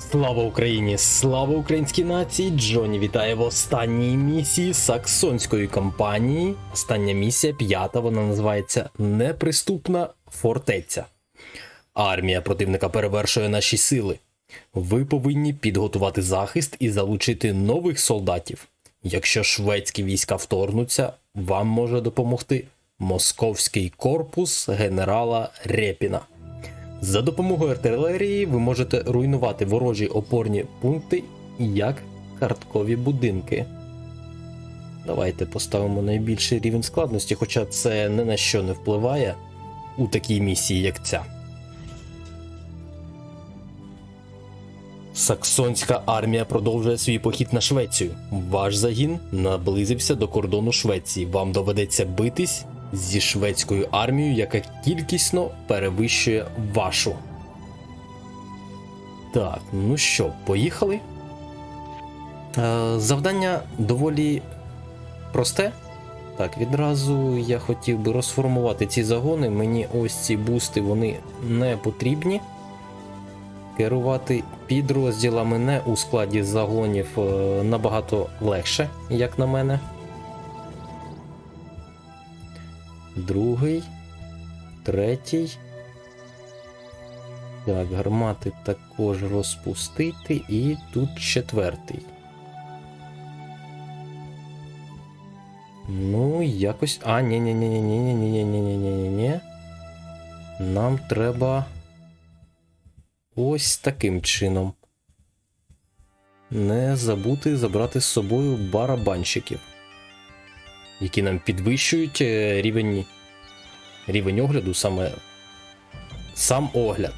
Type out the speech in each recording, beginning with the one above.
Слава Україні! Слава українській нації! Джоні вітає в останній місії саксонської кампанії. Остання місія п'ята, вона називається Неприступна фортеця. Армія противника перевершує наші сили. Ви повинні підготувати захист і залучити нових солдатів. Якщо шведські війська вторгнуться, вам може допомогти московський корпус генерала Репіна. За допомогою артилерії ви можете руйнувати ворожі опорні пункти як карткові будинки. Давайте поставимо найбільший рівень складності, хоча це ні на що не впливає у такій місії, як ця. Саксонська армія продовжує свій похід на Швецію. Ваш загін наблизився до кордону Швеції. Вам доведеться битись зі шведською армією, яка кількісно перевищує вашу. Так, ну що, поїхали? Е, завдання доволі просте. Так, відразу я хотів би розформувати ці загони. Мені ось ці бусти вони не потрібні. Керувати підрозділами не у складі загонів е, набагато легше, як на мене. Другий, третій. Так, гармати також розпустити, і тут четвертий. Ну, якось. А, ні ні ні ні ні ні ні ні ні ні ні ні Нам треба ось таким чином. Не забути забрати з собою барабанщиків які нам підвищують е, рівень рівень огляду, саме сам огляд.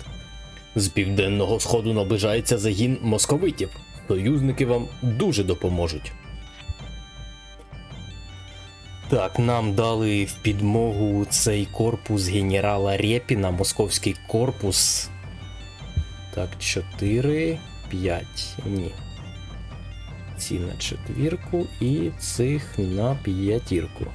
З південного сходу наближається загін московитів. Союзники вам дуже допоможуть. Так, нам дали в підмогу цей корпус генерала Рєпіна, московський корпус. Так, 4, 5. Ні ці на четвірку і цих на п'ятірку.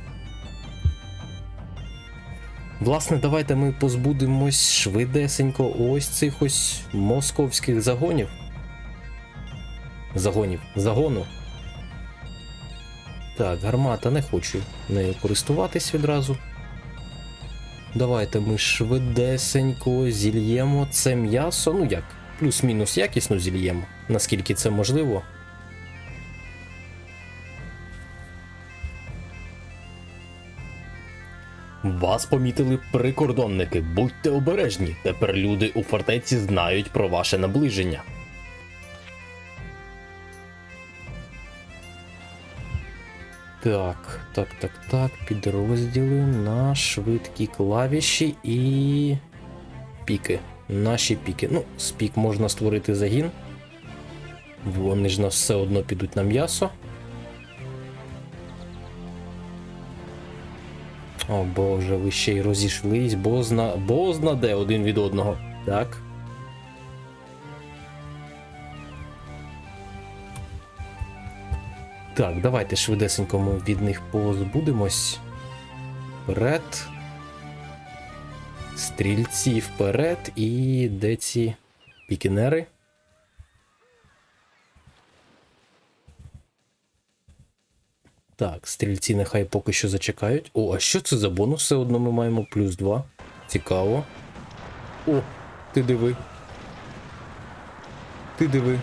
Власне, давайте ми позбудемось швидесенько ось цих ось московських загонів. Загонів. Загону. Так, гармата не хочу нею користуватись відразу. Давайте ми швидесенько зільємо це м'ясо. Ну як, плюс-мінус якісно зільємо, наскільки це можливо. Вас помітили прикордонники. Будьте обережні. Тепер люди у фортеці знають про ваше наближення. Так, так, так, так. Підрозділи на швидкі клавіші і. Піки. Наші піки. Ну, з пік можна створити загін. Вони ж нас все одно підуть на м'ясо. О боже, ви ще й розійшлись, бозна, бозна де один від одного. Так. Так, давайте швидесенько ми від них позбудемось. Вперед. Стрільці вперед і де ці пікінери? Так, стрільці нехай поки що зачекають. О, а що це за бонус? Все одно ми маємо плюс 2. Цікаво. О, ти диви. Ти диви.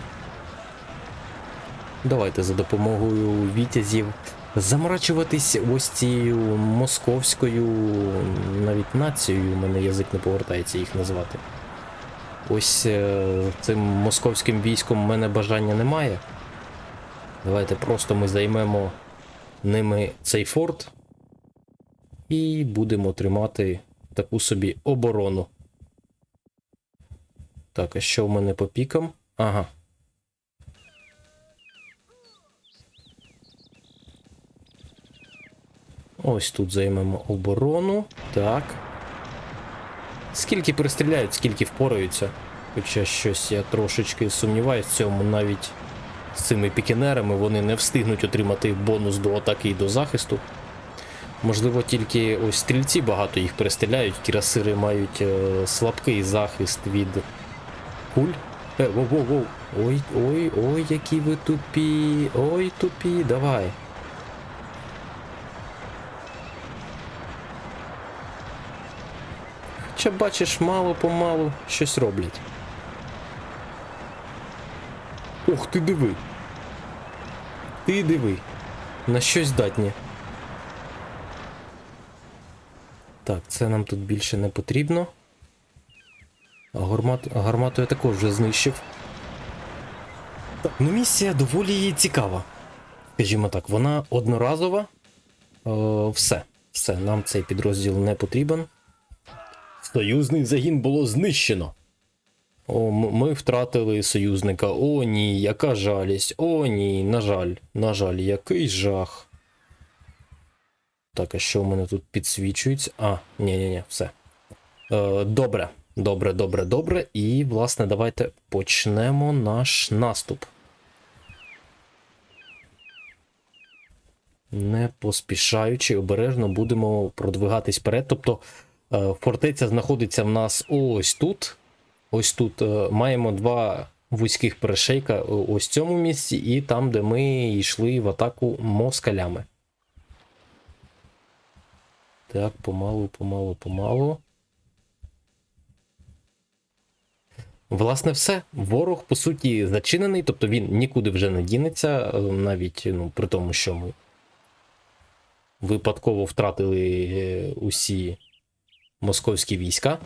Давайте за допомогою вітязів заморачуватись ось цією московською навіть нацією, у мене язик не повертається їх назвати. Ось е, цим московським військом у мене бажання немає. Давайте просто ми займемо ними цей форт і будемо тримати таку собі оборону. Так, а що в мене по пікам? Ага. Ось тут займемо оборону. Так. Скільки перестріляють, скільки впораються. Хоча щось я трошечки сумніваюся в цьому навіть з цими пікінерами вони не встигнуть отримати бонус до атаки і до захисту. Можливо, тільки ось стрільці багато їх перестріляють, кірасири мають е, слабкий захист від куль, Е, воу, воу, воу. Ой, ой, ой, які ви тупі. Ой, тупі, давай. Хоча бачиш, мало помалу щось роблять. Ух, ти диви. Ти диви. На щось здатні. Так, це нам тут більше не потрібно. А гармату, гармату я також вже знищив. Так, ну місія доволі цікава. Скажімо так, вона одноразова. Е, все. Все, нам цей підрозділ не потрібен. Союзний загін було знищено. О, ми втратили союзника. О, ні, яка жалість. О, ні, на жаль, на жаль, який жах. Так, а що в мене тут підсвічується? А, ні, ні, ні, все. Е, добре, добре, добре, добре. І, власне, давайте почнемо наш наступ. Не поспішаючи, обережно будемо продвигатись вперед. Тобто е, фортеця знаходиться в нас ось тут. Ось тут е, маємо два вузьких перешейка е, ось в цьому місці, і там, де ми йшли в атаку москалями. Так, помалу, помалу, помалу. Власне, все. Ворог, по суті, зачинений, тобто він нікуди вже не дінеться, е, навіть ну, при тому, що ми випадково втратили усі московські війська.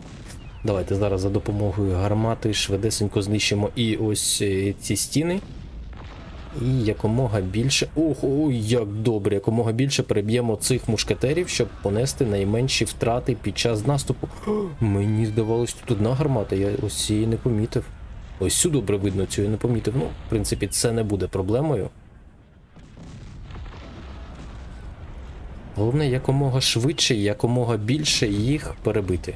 Давайте зараз за допомогою гармати швидесенько знищимо і ось е, ці стіни. І якомога більше. Ох, як добре, якомога більше переб'ємо цих мушкетерів, щоб понести найменші втрати під час наступу. О, Мені здавалось, тут одна гармата, я ось цієї не помітив. Ось цю добре видно, цю я не помітив. Ну, в принципі, це не буде проблемою. Головне, якомога швидше і якомога більше їх перебити.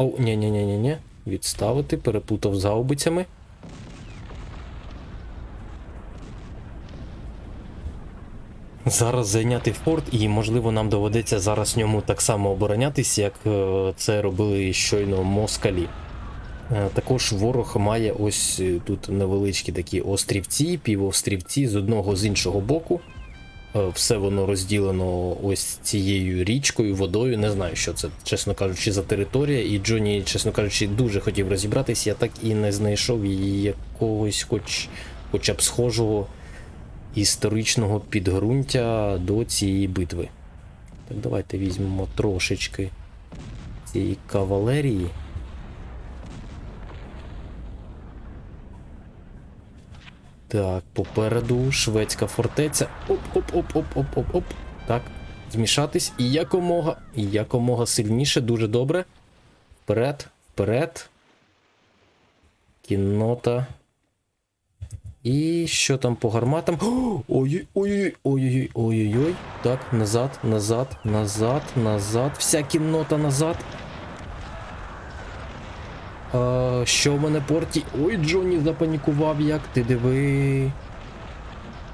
О, ні ні ні ні ні Відставити, переплутав з гаубицями. Зараз зайняти форт, і можливо нам доведеться зараз ньому так само оборонятись, як е, це робили щойно москалі. Е, Також ворог має ось е, тут невеличкі такі острівці, півострівці з одного з іншого боку. Е, Все воно розділено ось цією річкою, водою. Не знаю, що це, чесно кажучи, за територія. І Джоні, чесно кажучи, дуже хотів розібратись. Я так і не знайшов її якогось, хоч, хоча б схожого історичного підґрунтя до цієї битви. Так, давайте візьмемо трошечки цієї кавалерії. Так, попереду шведська фортеця. Оп-оп-оп-оп-оп-оп-оп. Так, змішатись і якомога, і якомога сильніше, дуже добре. Вперед, вперед. Кіннота. І що там по гарматам? Ой-ой-ой, ой-ой-ой, ой-ой-ой. Так, назад, назад, назад, назад. Вся кіннота назад. А, що в мене порті? Ой, Джонні запанікував, як ти диви.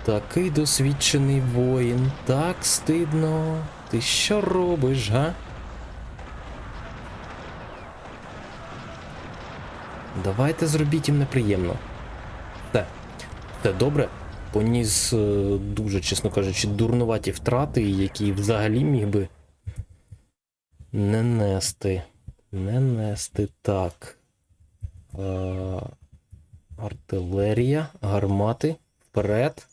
Такий досвідчений воїн, так стидно. Ти що робиш, га? Давайте зробіть їм неприємно. Все. Все добре. Поніс е, дуже, чесно кажучи, дурнуваті втрати, які взагалі міг би не нести. Не нести так. Е, артилерія, гармати. Вперед.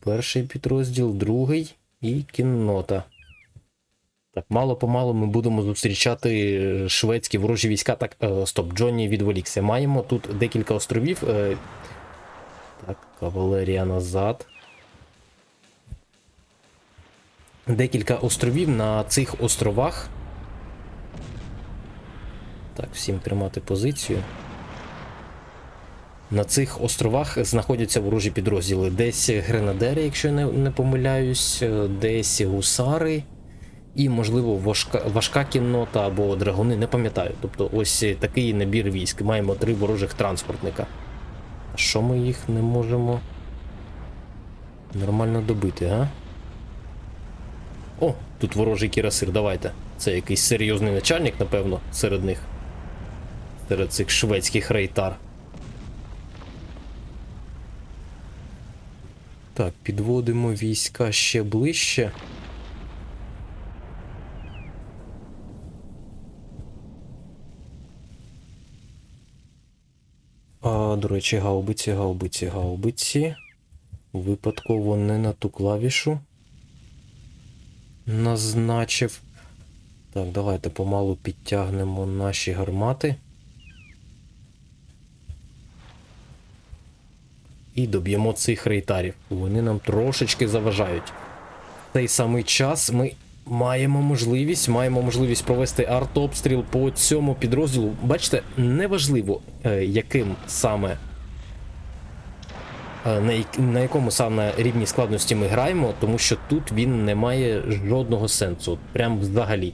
Перший підрозділ, другий і кіннота. Так, мало помалу ми будемо зустрічати е, шведські ворожі війська. Так, е, стоп, Джонні відволікся. Маємо тут декілька островів. Так, кавалерія назад. Декілька островів на цих островах. Так, всім тримати позицію. На цих островах знаходяться ворожі підрозділи. Десь гренадери, якщо я не, не помиляюсь, е, десь гусари. І, можливо, важка, важка кіннота або драгуни, не пам'ятаю. Тобто ось такий набір військ. Маємо три ворожих транспортника. А що ми їх не можемо нормально добити, га? О, тут ворожий кірасир, давайте. Це якийсь серйозний начальник, напевно, серед них. Серед цих шведських рейтар. Так, підводимо війська ще ближче. А, до речі, гаубиці, гаубиці, гаубиці. Випадково не на ту клавішу. Назначив. Так, давайте помалу підтягнемо наші гармати. І доб'ємо цих рейтарів. Вони нам трошечки заважають. В той самий час ми маємо можливість, маємо можливість провести артобстріл по цьому підрозділу. Бачите, неважливо, е, яким саме. е, на якому саме рівні складності ми граємо, тому що тут він не має жодного сенсу. Прям взагалі.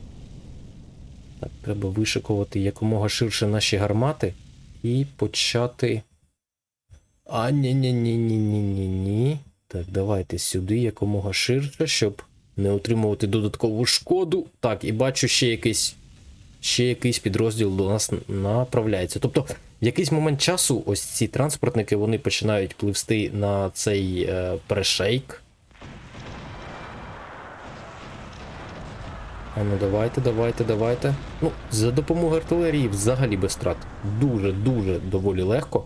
Так, треба вишикувати якомога ширше наші гармати і почати. А, ні ні ні ні ні ні ні Так, давайте сюди якомога ширше, щоб не отримувати додаткову шкоду. Так, і бачу ще якийсь. Ще якийсь підрозділ до нас направляється. Тобто, в якийсь момент часу ось ці транспортники вони починають пливсти на цей е, перешейк. А ну давайте, давайте, давайте. Ну, за допомогою артилерії взагалі без втрат. Дуже-дуже доволі легко.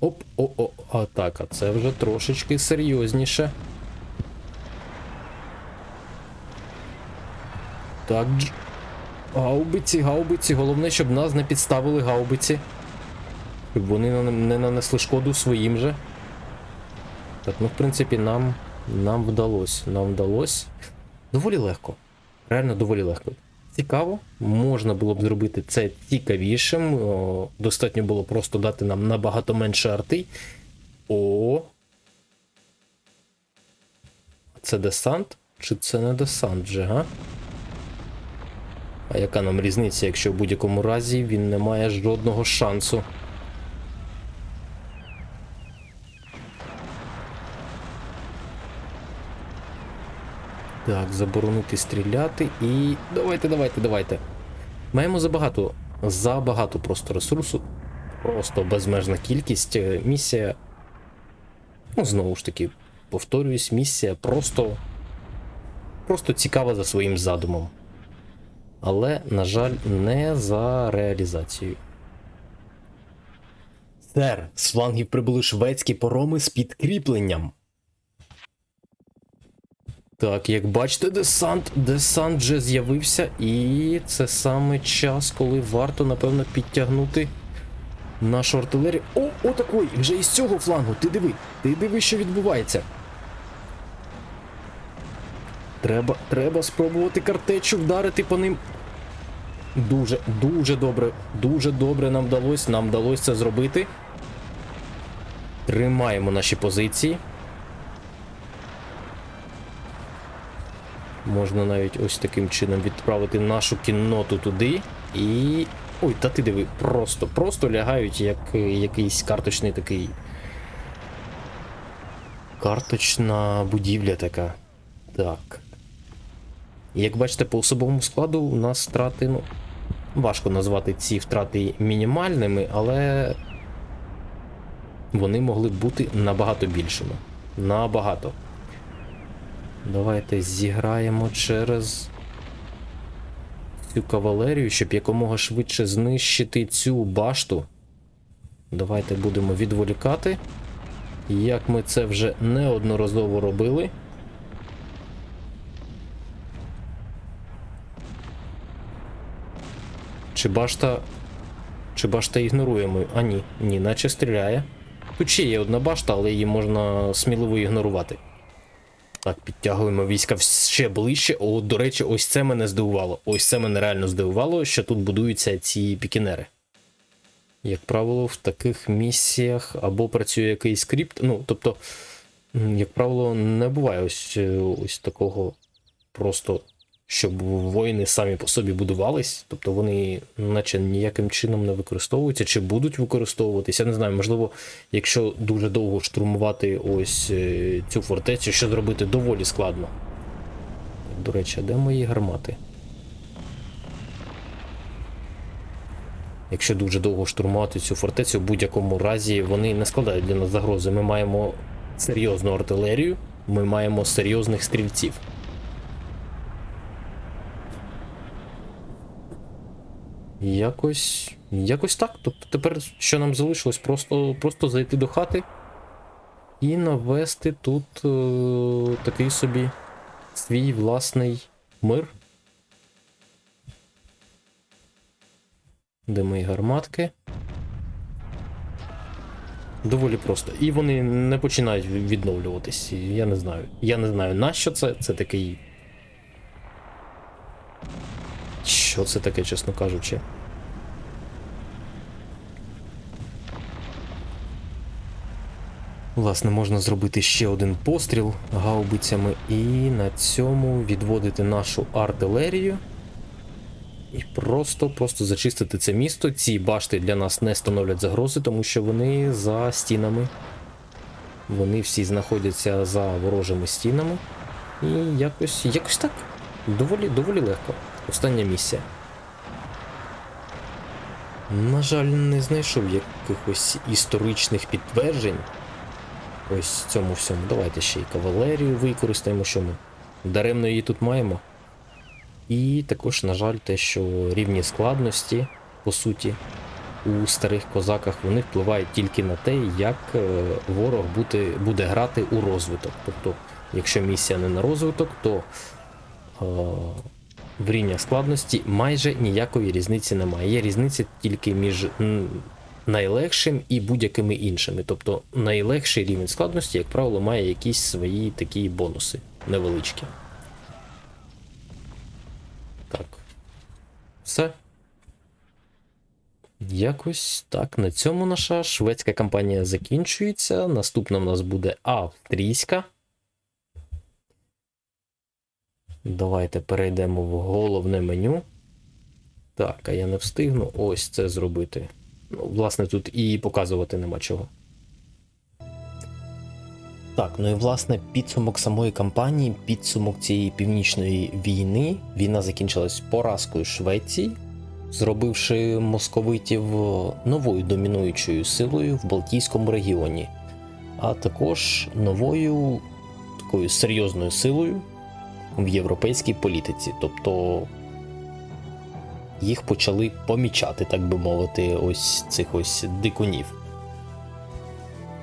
Оп, о, о, а так, а це вже трошечки серйозніше. Так, гаубиці, гаубиці. Головне, щоб нас не підставили гаубиці. Щоб вони не нанесли шкоду своїм же. Так, ну в принципі, нам, нам вдалося. Нам вдалося. Доволі легко. Реально доволі легко. Цікаво, можна було б зробити це цікавішим. О, достатньо було просто дати нам набагато менше арти. О. Це десант? Чи це не десант вже, га? А яка нам різниця, якщо в будь-якому разі він не має жодного шансу? Так, заборонити стріляти і. Давайте, давайте, давайте. Маємо забагато. Забагато просто ресурсу. Просто безмежна кількість. Е, Місія. Ну, знову ж таки, повторююсь, місія просто. Просто цікава за своїм задумом. Але, на жаль, не за реалізацією. Сер, з флангів прибули шведські пороми з підкріпленням. Так, як бачите, десант, десант вже з'явився, і це саме час, коли варто, напевно, підтягнути нашу артилерію. О, отакой! Вже із цього флангу. Ти диви, ти диви, що відбувається. Треба, треба спробувати картечу вдарити по ним. Дуже, дуже добре, дуже добре нам вдалося. Нам вдалося це зробити. Тримаємо наші позиції. Можна навіть ось таким чином відправити нашу кінноту туди і. Ой, та ти диви, просто, просто лягають як е, якийсь карточний такий. Карточна будівля така. Так. Як бачите, по особовому складу у нас втрати, ну. Важко назвати ці втрати мінімальними, але вони могли б бути набагато більшими. Набагато. Давайте зіграємо через цю кавалерію, щоб якомога швидше знищити цю башту. Давайте будемо відволікати. Як ми це вже неодноразово робили. Чи башта. Чи башта ігноруємо? А ні, ні, наче стріляє. Тут ще є одна башта, але її можна сміливо ігнорувати. Так, підтягуємо війська ще ближче. О, до речі, ось це мене здивувало. Ось це мене реально здивувало, що тут будуються ці пікінери. Як правило, в таких місіях або працює якийсь скрипт. Ну, тобто, як правило, не буває ось, е, ось такого просто, щоб воїни самі по собі будувались. Тобто вони, наче ніяким чином не використовуються, чи будуть використовуватися. Я не знаю, можливо, якщо дуже довго штурмувати ось е, цю фортецю, що зробити доволі складно. до речі, а де мої гармати? Якщо дуже довго штурмувати цю фортецю, в будь-якому разі вони не складають для нас загрози. Ми маємо серйозну артилерію, ми маємо серйозних стрільців. Якось. Якось так. Тобто тепер що нам залишилось? Просто, просто зайти до хати і навести тут е, такий собі свій власний мир. Де мої гарматки? Доволі просто. І вони не починають відновлюватись. Я не знаю. Я не знаю, нащо це. Це такий. Що це таке, чесно кажучи? Власне, можна зробити ще один постріл гаубицями і на цьому відводити нашу артилерію. І просто, просто зачистити це місто. Ці башти для нас не становлять загрози, тому що вони за стінами. Вони всі знаходяться за ворожими стінами. І якось, якось так. Доволі, доволі легко. Остання місія. На жаль, не знайшов якихось історичних підтверджень. Ось цьому всьому. Давайте ще й кавалерію використаємо, що ми даремно її тут маємо. І також, на жаль, те, що рівні складності, по суті, у старих козаках вони впливають тільки на те, як е, ворог буде, буде грати у розвиток. Тобто, якщо місія не на розвиток, то е, в рівнях складності майже ніякої різниці немає. Є різниця тільки між найлегшим і будь-якими іншими. Тобто найлегший рівень складності, як правило, має якісь свої такі бонуси невеличкі. Так. Все. Якось так. На цьому наша шведська кампанія закінчується. Наступна в нас буде австрійська. Давайте перейдемо в головне меню. Так, а я не встигну ось це зробити. Власне, тут і показувати нема чого. Так, ну і власне підсумок самої кампанії, підсумок цієї північної війни. Війна закінчилась поразкою Швеції, зробивши московитів новою домінуючою силою в Балтійському регіоні, а також новою такою серйозною силою в європейській політиці. Тобто їх почали помічати, так би мовити, ось цих ось дикунів.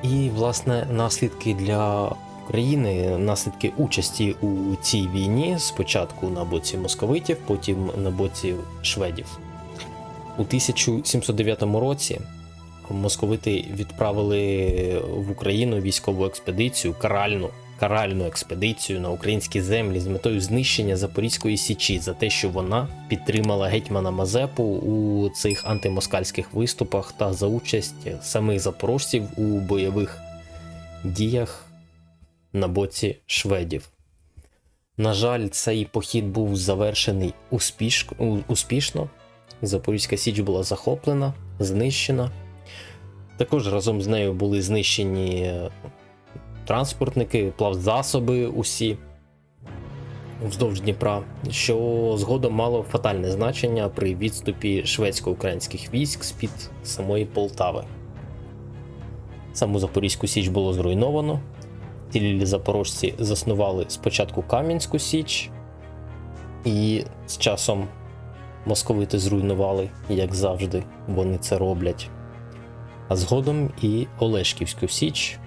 І, власне, наслідки для України, наслідки участі у цій війні спочатку на боці московитів, потім на боці шведів. У 1709 році московити відправили в Україну військову експедицію, каральну, каральну експедицію на українські землі з метою знищення Запорізької січі за те, що вона підтримала гетьмана Мазепу у цих антимоскальських виступах та за участь самих запорожців у бойових діях на боці шведів. На жаль, цей похід був завершений успіш... успішно. Запорізька Січ була захоплена, знищена. Також разом з нею були знищені транспортники, плавзасоби усі вздовж Дніпра, що згодом мало фатальне значення при відступі шведсько-українських військ з-під самої Полтави. Саму Запорізьку Січ було зруйновано. Ті запорожці заснували спочатку Кам'янську Січ, і з часом московити зруйнували, як завжди, вони це роблять. А згодом і Олешківську Січ.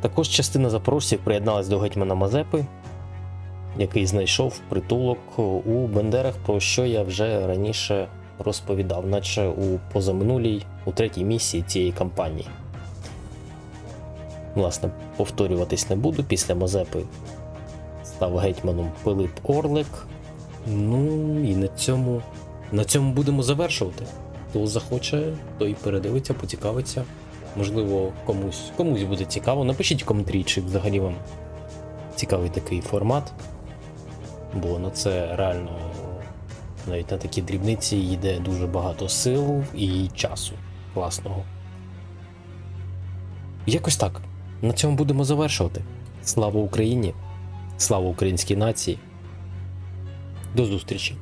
Також частина запорожців приєдналась до гетьмана Мазепи, який знайшов притулок у Бендерах, про що я вже раніше розповідав, наче у позаминулій, у третій місії цієї кампанії. Власне, повторюватись не буду. Після Мазепи став гетьманом Пилип Орлик. Ну і на цьому, на цьому будемо завершувати. Хто захоче, той передивиться, поцікавиться. Можливо, комусь, комусь буде цікаво. Напишіть коментарі, чи взагалі вам цікавий такий формат. Бо на це реально навіть на такі дрібниці йде дуже багато сил і часу власного. Якось так. На цьому будемо завершувати. Слава Україні! Слава українській нації. До зустрічі!